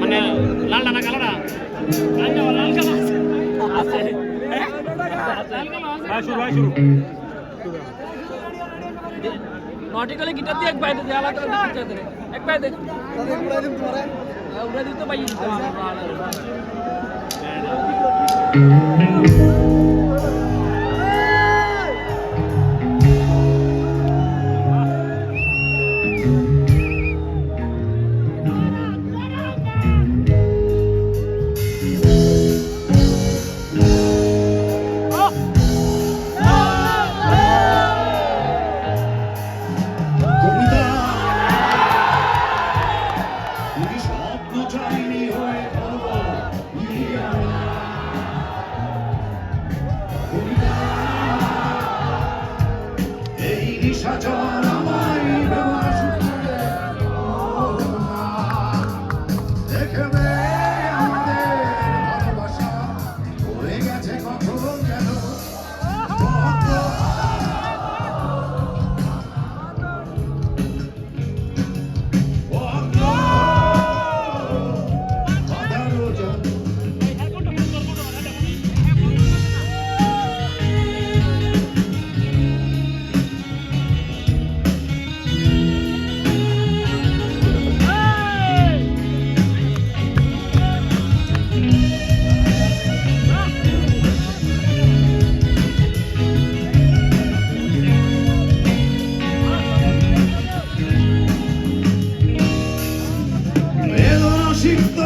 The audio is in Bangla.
মানে লাল ডানা কালোটা লাল কালো আছে নটিকলে গিটার দিয়ে এক পাই দে আলাদা আলাদা দে। এক পাই দে। উড়াই দিতে পাই She